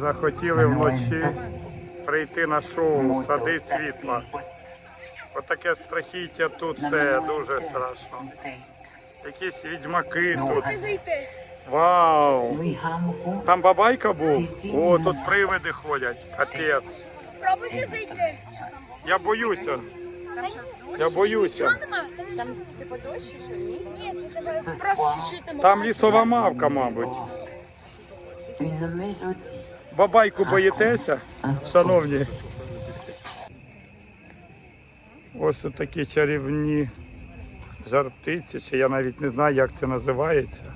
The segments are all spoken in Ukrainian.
Захотіли вночі прийти на шоу Сади світла. Отаке страхіття тут це дуже страшно. Якісь відьмаки тут. Вау! Там бабайка був? О, тут привиди ходять. Капець. Пробуйте зайти. Я боюся. Я боюся. Там типу що? Ні? Ні, тебе просто чуть-чуть Там лісова мавка, мабуть. Бабайку боїтеся, шановні? Ось такі чарівні жартиці, чи я навіть не знаю, як це називається.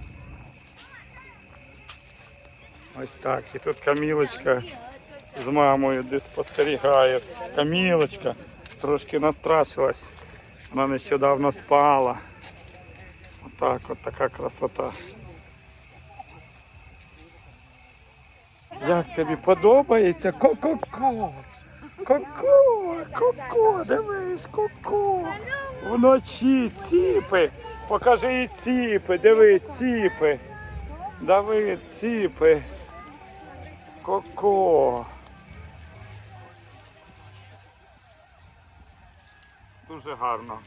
Ось так. І тут Камілочка з мамою десь спостерігає. Камілочка трошки настрашилась. Вона нещодавно спала. Отак, от така красота. Як тобі подобається? Ко-ко-ко! Ко-ко! Ко-ко! Дивись, ко-ко! Вночі ціпи! Покажи їй ціпи, дивись, ціпи! Давид, ціпи! Ко-ко! Дуже гарно.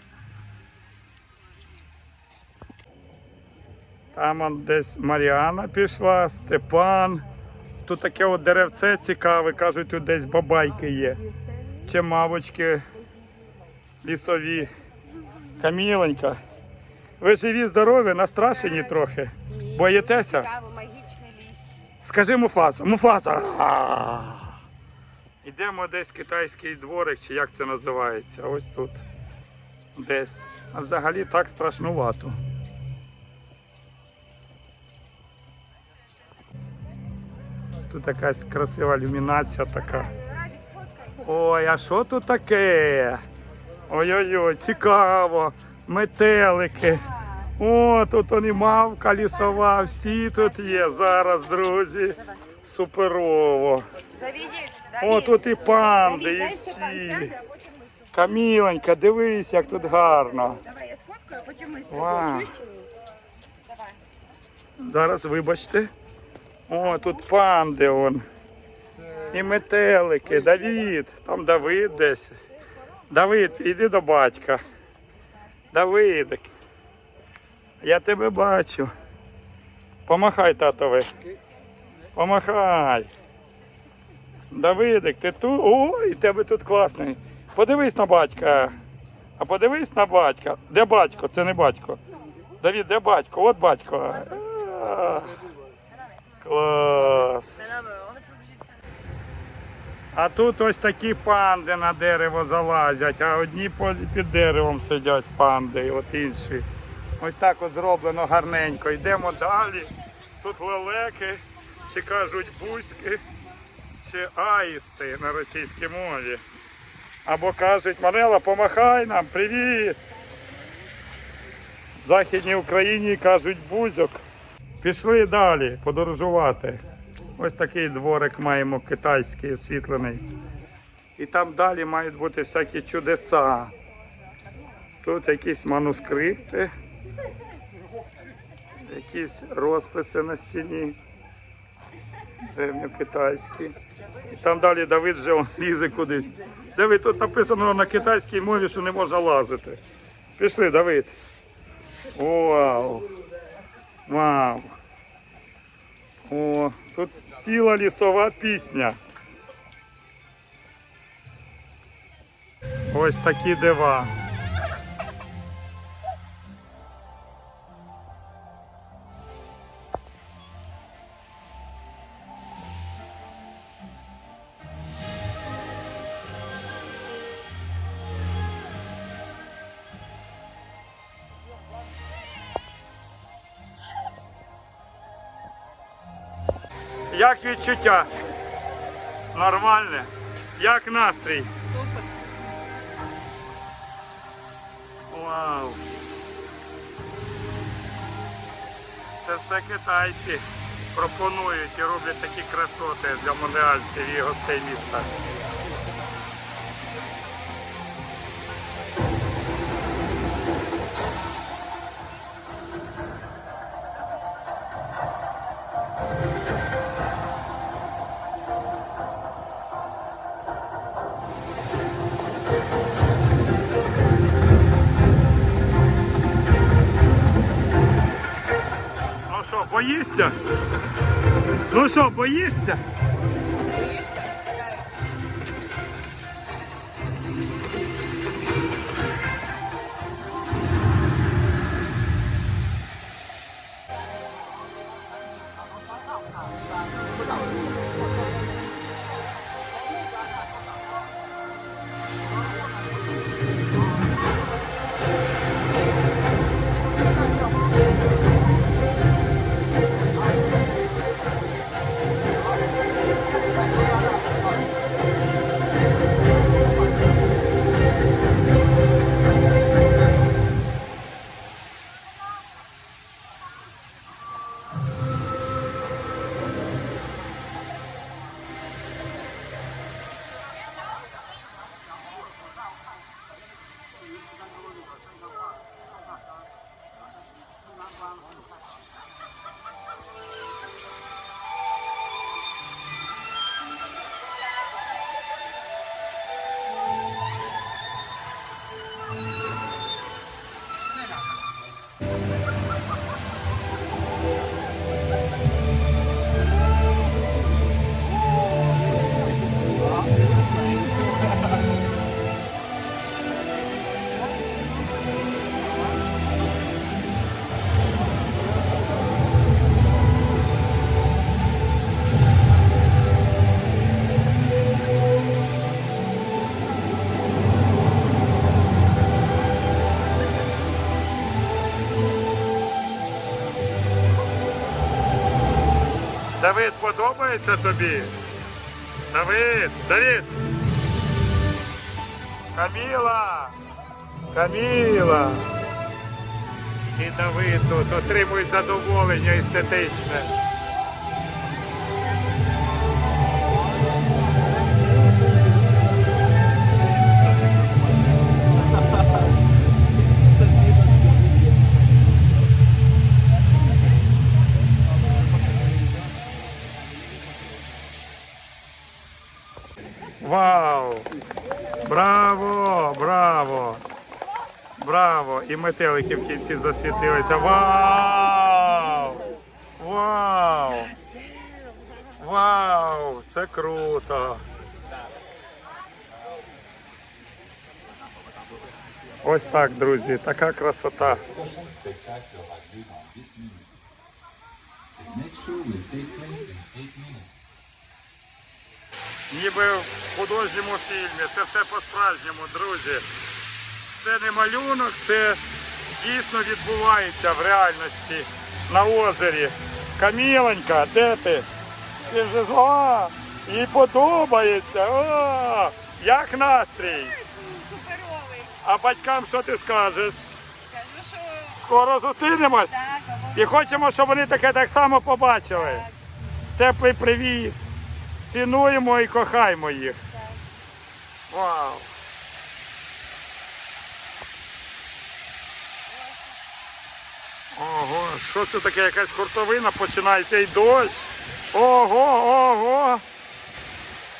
Там десь Маріана пішла, Степан. Тут таке от деревце цікаве, кажуть, тут десь бабайки є. Чи мавочки лісові. Каміленька. Ви живі, здорові, настрашені трохи. Боїтеся? Цікаво, магічний ліс. Скажи Муфаса. Муфаса. Йдемо десь китайський дворик, чи як це називається. Ось тут. Десь. А взагалі так страшнувато. Тут якась красива ілюмінація така. Ой, а що тут таке? Ой-ой-ой, цікаво. Метелики. О, тут вони мавка лісова, всі тут є зараз, друзі. Суперово. О, тут і панди, і всі. Каміленька, дивись, як тут гарно. Давай я сфоткаю, потім ми з тобою. Зараз вибачте. О, тут панди он. І метелики. Давід. Там Давид десь. Давид, іди до батька. Давидик. Я тебе бачу. Помахай татові. Помахай. Давидик, ти тут? Ой, тебе тут класний. Подивись на батька. А подивись на батька. Де батько? Це не батько. Давід, де батько? От батько. А, Клас. А тут ось такі панди на дерево залазять, а одні під деревом сидять панди, от інші. Ось так от зроблено гарненько. Йдемо далі. Тут лелеки, чи кажуть бузьки, чи аїсти на російській мові. Або кажуть, Марела, помахай нам, привіт! В Західній Україні кажуть бузьок. Пішли далі подорожувати. Ось такий дворик маємо китайський освітлений. І там далі мають бути всякі чудеса. Тут якісь манускрипти, якісь розписи на стіні. Древньокитайські. І там далі Давид вже лізе кудись. Давид, тут написано на китайській мові, що не можна лазити. Пішли, Давид. Вау! Вау! О, тут ціла лісова пісня. Ось такі дива. Як відчуття? Нормальне? Як настрій? Супер. Вау. Це все китайці пропонують і роблять такі красоти для монреальців і гостей міста. Боїшся? Ну що, боїшся? Давид, подобається тобі? Давид, Давид! Каміла! Каміла! І Давид тут отримують задоволення естетичне. Браво! І метелики в кінці засвітилися. Вау! Вау! Вау! Це круто! Ось так, друзі, така красота. Social spectacular at Viva in 8 minutes. The next show will take place in 8 minutes. Ніби в художньому фільмі. Це все по-справжньому, друзі. Це не малюнок, це дійсно відбувається в реальності на озері. Камілонька, де ти? Ти вже зла, їй подобається. О, як настрій? Суперовий. А батькам що ти скажеш? Кажу, що Скоро зустрінемось так, і хочемо, щоб вони таке так само побачили. Теплий привіт. Цінуємо і кохаємо їх. Вау. Ого, що це таке? Якась хуртовина починається і дощ. Ого, ого.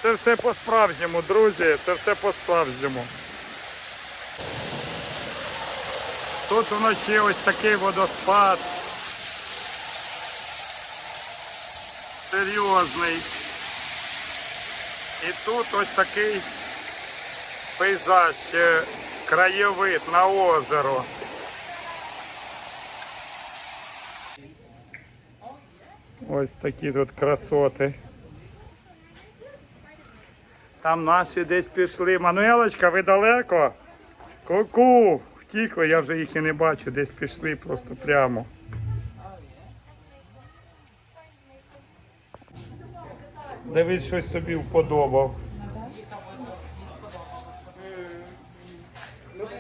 Це все по-справжньому, друзі, це все по-справжньому. Тут вночі ось такий водоспад. Серйозний. І тут ось такий пейзаж, краєвид на озеро. Ось такі тут красоти. Там наші десь пішли. Мануелочка, ви далеко? Ку-ку! Втікли, я вже їх і не бачу, десь пішли просто прямо. Давид щось собі вподобав.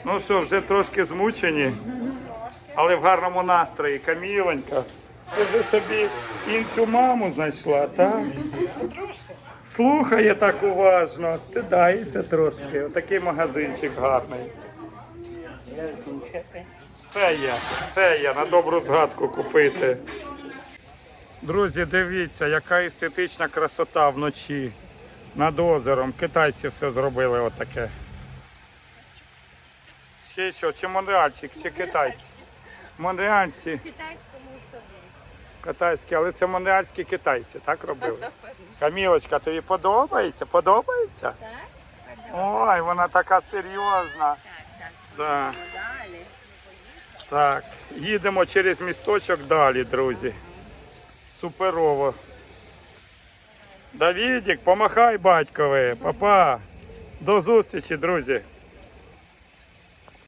Ну що, вже трошки змучені, але в гарному настрої. Камілонька. Ти вже собі іншу маму знайшла, так? Слухає так уважно, стидається трошки. Отакий магазинчик гарний. Все є, все є, на добру згадку купити. Друзі, дивіться, яка естетична красота вночі над озером. Китайці все зробили отаке. Ще що, чи монреальчик, чи китайці? Монреальці. китайському. Китайські, але це монреальські китайці, так робили? Камілочка, тобі подобається? Подобається? Так? Ой, вона така серйозна. Так, так. Так, їдемо через місточок далі, друзі. Суперово. Давідік, помахай батькові, папа. До зустрічі, друзі.